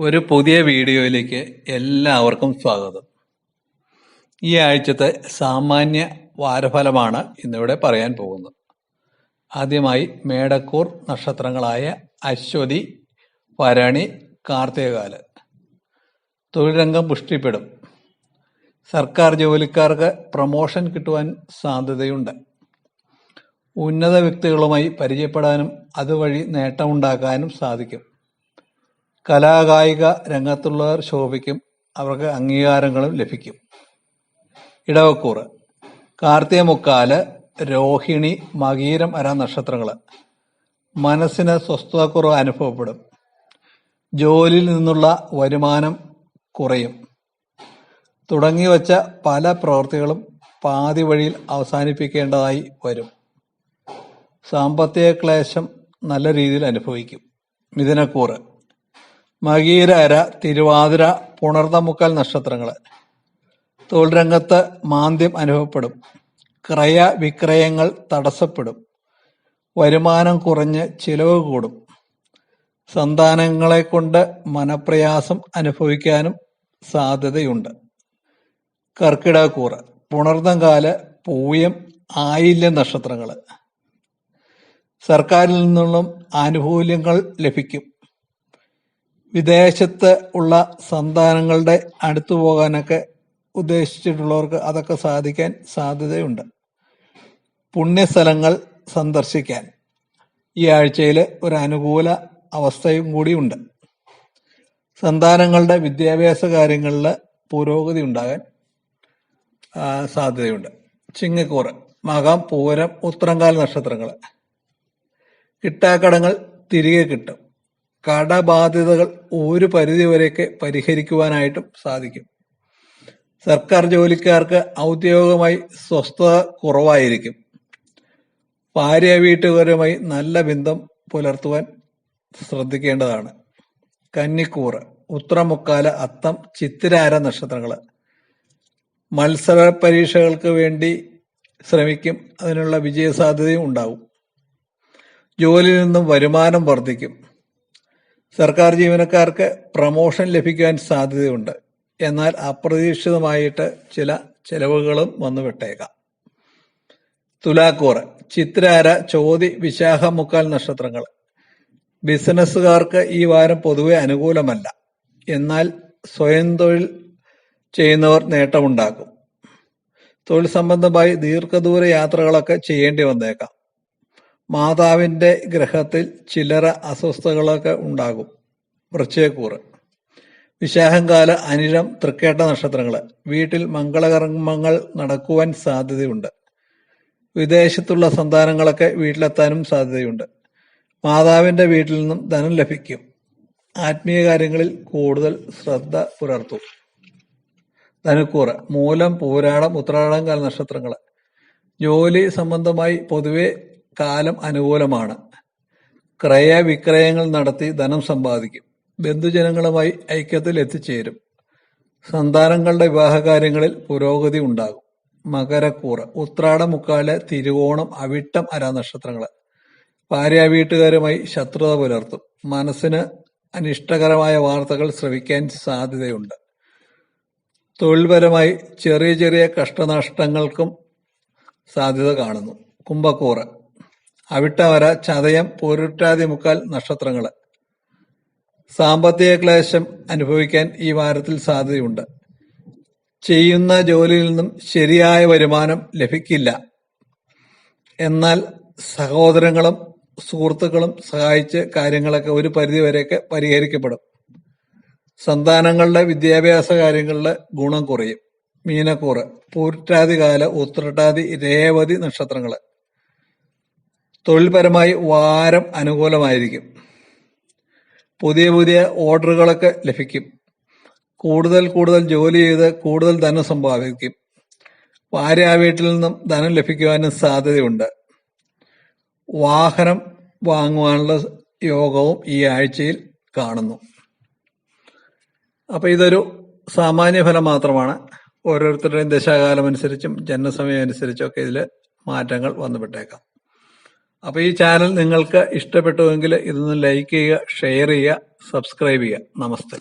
ഒരു പുതിയ വീഡിയോയിലേക്ക് എല്ലാവർക്കും സ്വാഗതം. ഈ ആഴ്ചത്തെ സാമാന്യ വാരഫലമാണ് ഇന്നിവിടെ പറയാൻ പോകുന്നത്. ആദ്യമായി മേടക്കൂർ നക്ഷത്രങ്ങളായ അശ്വതി ഭരണി കാർത്തികകാൽ. തൊഴിൽ രംഗം പുഷ്ടിപ്പെടും. സർക്കാർ ജോലിക്കാർക്ക് പ്രമോഷൻ കിട്ടുവാൻ സാധ്യതയുണ്ട്. ഉന്നത വ്യക്തികളുമായി പരിചയപ്പെടാനും അതുവഴി നേട്ടമുണ്ടാക്കാനും സാധിക്കും. കലാകായിക രംഗത്തുള്ളവർ ശോഭിക്കും അവർക്ക് അംഗീകാരങ്ങളും ലഭിക്കും. ഇടവക്കൂറ്. കാർത്തിക മുക്കാൽ രോഹിണി മകീരം അര നക്ഷത്രങ്ങൾ മനസ്സിന് സ്വസ്ഥതക്കുറവ് അനുഭവപ്പെടും. ജോലിയിൽ നിന്നുള്ള വരുമാനം കുറയും. തുടങ്ങി വച്ച പല പ്രവൃത്തികളും പാതി വഴിയിൽ അവസാനിപ്പിക്കേണ്ടതായി വരും. സാമ്പത്തിക ക്ലേശം നല്ല രീതിയിൽ അനുഭവിക്കും. മിഥുനക്കൂറ്. മകീര അര തിരുവാതിര പുണർതമുക്കൽ നക്ഷത്രങ്ങൾ തൊഴിൽ രംഗത്ത് മാന്ദ്യം അനുഭവപ്പെടും. ക്രയ വിക്രയങ്ങൾ തടസ്സപ്പെടും. വരുമാനം കുറഞ്ഞ് ചിലവ് കൂടും. സന്താനങ്ങളെ കൊണ്ട് മനപ്രയാസം അനുഭവിക്കാനും സാധ്യതയുണ്ട്. കർക്കിടകൂറ് പുണർന്നങ്കാൽ പൂയം ആയില്യ നക്ഷത്രങ്ങൾ സർക്കാരിൽ നിന്നുള്ള ആനുകൂല്യങ്ങൾ ലഭിക്കും. വിദേശത്ത് ഉള്ള സന്താനങ്ങളുടെ അടുത്തു പോകാനൊക്കെ ഉദ്ദേശിച്ചിട്ടുള്ളവർക്ക് അതൊക്കെ സാധിക്കാൻ സാധ്യതയുണ്ട്. പുണ്യസ്ഥലങ്ങൾ സന്ദർശിക്കാൻ. ഈ ആഴ്ചയിൽ ഒരു അനുകൂല അവസ്ഥയും കൂടിയുണ്ട് സന്താനങ്ങളുടെ വിദ്യാഭ്യാസ കാര്യങ്ങളിൽ പുരോഗതി ഉണ്ടാകാൻ സാധ്യതയുണ്ട്. ചിങ്ങക്കൂറ് മകം പൂരം ഉത്തരങ്കാല നക്ഷത്രങ്ങൾ കിട്ടാക്കടങ്ങൾ തിരികെ കിട്ടും. കടബാധ്യതകൾ ഒരു പരിധിവരെയൊക്കെ പരിഹരിക്കുവാനായിട്ടും സാധിക്കും. സർക്കാർ ജോലിക്കാർക്ക് ഔദ്യോഗികമായി സ്വസ്ഥത കുറവായിരിക്കും. ഭാര്യ വീട്ടുകാരുമായി നല്ല ബന്ധം പുലർത്തുവാൻ ശ്രദ്ധിക്കേണ്ടതാണ്. കന്നിക്കൂറ് ഉത്രമുക്കാല അത്തം ചിത്തിരാര നക്ഷത്രങ്ങൾ മത്സര പരീക്ഷകൾക്ക് വേണ്ടി ശ്രമിക്കും അതിനുള്ള വിജയസാധ്യതയും ഉണ്ടാവും. ജോലിയിൽ നിന്നും വരുമാനം വർദ്ധിക്കും. സർക്കാർ ജീവനക്കാർക്ക് പ്രമോഷൻ ലഭിക്കാൻ സാധ്യതയുണ്ട്. എന്നാൽ അപ്രതീക്ഷിതമായിട്ട് ചില ചെലവുകളും വന്നു വിട്ടേക്കാം തുലാക്കൂറ് ചിത്രാര ചോതി വിശാഖ മുക്കാൽ നക്ഷത്രങ്ങൾ. ബിസിനസ്സുകാർക്ക് ഈ വാരം പൊതുവെ അനുകൂലമല്ല. എന്നാൽ സ്വയം തൊഴിൽ ചെയ്യുന്നവർ നേട്ടമുണ്ടാക്കും. തൊഴിൽ സംബന്ധമായി ദീർഘദൂര യാത്രകളൊക്കെ ചെയ്യേണ്ടി വന്നേക്കാം. മാതാവിന്റെ ഗ്രഹത്തിൽ ചില്ലറ അസ്വസ്ഥതകളൊക്കെ ഉണ്ടാകും. വൃശ്ചയക്കൂറ് വിശാഖംകാല അനിഴം തൃക്കേട്ട നക്ഷത്രങ്ങൾ വീട്ടിൽ മംഗളകർമ്മങ്ങൾ നടക്കുവാൻ സാധ്യതയുണ്ട്. വിദേശത്തുള്ള സന്താനങ്ങളൊക്കെ വീട്ടിലെത്താനും സാധ്യതയുണ്ട്. മാതാവിന്റെ വീട്ടിൽ നിന്നും ധനം ലഭിക്കും. ആത്മീയ കാര്യങ്ങളിൽ കൂടുതൽ ശ്രദ്ധ പുലർത്തും. ധനുക്കൂറ്. മൂലം പൂരാടം ഉത്രാടം കാല നക്ഷത്രങ്ങൾ ജോലി സംബന്ധമായി പൊതുവെ കാലം അനുകൂലമാണ്. ക്രയവിക്രയങ്ങൾ നടത്തി ധനം സമ്പാദിക്കും. ബന്ധുജനങ്ങളുമായി ഐക്യത്തിൽ എത്തിച്ചേരും. സന്താനങ്ങളുടെ വിവാഹകാര്യങ്ങളിൽ പുരോഗതി ഉണ്ടാകും. മകരക്കൂറ് ഉത്രാട മുക്കാൽ തിരുവോണം അവിട്ടം അര നക്ഷത്രങ്ങൾ ഭാര്യ വീട്ടുകാരുമായി ശത്രുത പുലർത്തും. മനസ്സിന് അനിഷ്ടകരമായ വാർത്തകൾ ശ്രവിക്കാൻ സാധ്യതയുണ്ട്. തൊഴിൽപരമായി ചെറിയ ചെറിയ കഷ്ടനഷ്ടങ്ങൾക്കും സാധ്യത കാണുന്നു. കുംഭക്കൂറ് അവിട്ടവര ചതയം പോരുട്ടാതി മുക്കാൽ നക്ഷത്രങ്ങൾ സാമ്പത്തിക ക്ലേശം അനുഭവിക്കാൻ ഈ വാരത്തിൽ സാധ്യതയുണ്ട്. ചെയ്യുന്ന ജോലിയിൽ നിന്നും ശരിയായ വരുമാനം ലഭിക്കില്ല. എന്നാൽ സഹോദരങ്ങളും സുഹൃത്തുക്കളും സഹായിച്ച് കാര്യങ്ങളൊക്കെ ഒരു പരിധിവരെയൊക്കെ പരിഹരിക്കപ്പെടും. സന്താനങ്ങളുടെ വിദ്യാഭ്യാസ കാര്യങ്ങളിൽ ഗുണം കുറയും. മീനക്കൂറ് പൂറ്റാതി കാല ഉത്രട്ടാതി രേവതി നക്ഷത്രങ്ങൾ തൊഴിൽപരമായി വാരം അനുകൂലമായിരിക്കും. പുതിയ പുതിയ ഓർഡറുകളൊക്കെ ലഭിക്കും. കൂടുതൽ കൂടുതൽ ജോലി ചെയ്ത് കൂടുതൽ ധനം സമ്പാദിക്കും. ഭാര്യ വീട്ടിൽ നിന്നും ധനം ലഭിക്കുവാനും സാധ്യതയുണ്ട്. വാഹനം വാങ്ങുവാനുള്ള യോഗവും ഈ ആഴ്ചയിൽ കാണുന്നു. അപ്പൊ ഇതൊരു സാമാന്യ ഫലം മാത്രമാണ്. ഓരോരുത്തരുടെയും ദശാകാലം അനുസരിച്ചും ജനനസമയം അനുസരിച്ചും ഒക്കെ ഇതിൽ മാറ്റങ്ങൾ വന്നുവിട്ടേക്കാം അപ്പൊ ഈ ചാനൽ നിങ്ങൾക്ക് ഇഷ്ടപ്പെട്ടുവെങ്കിൽ ഇതൊന്ന് ലൈക്ക് ചെയ്യുക ഷെയർ ചെയ്യുക സബ്സ്ക്രൈബ് ചെയ്യുക. നമസ്തേ.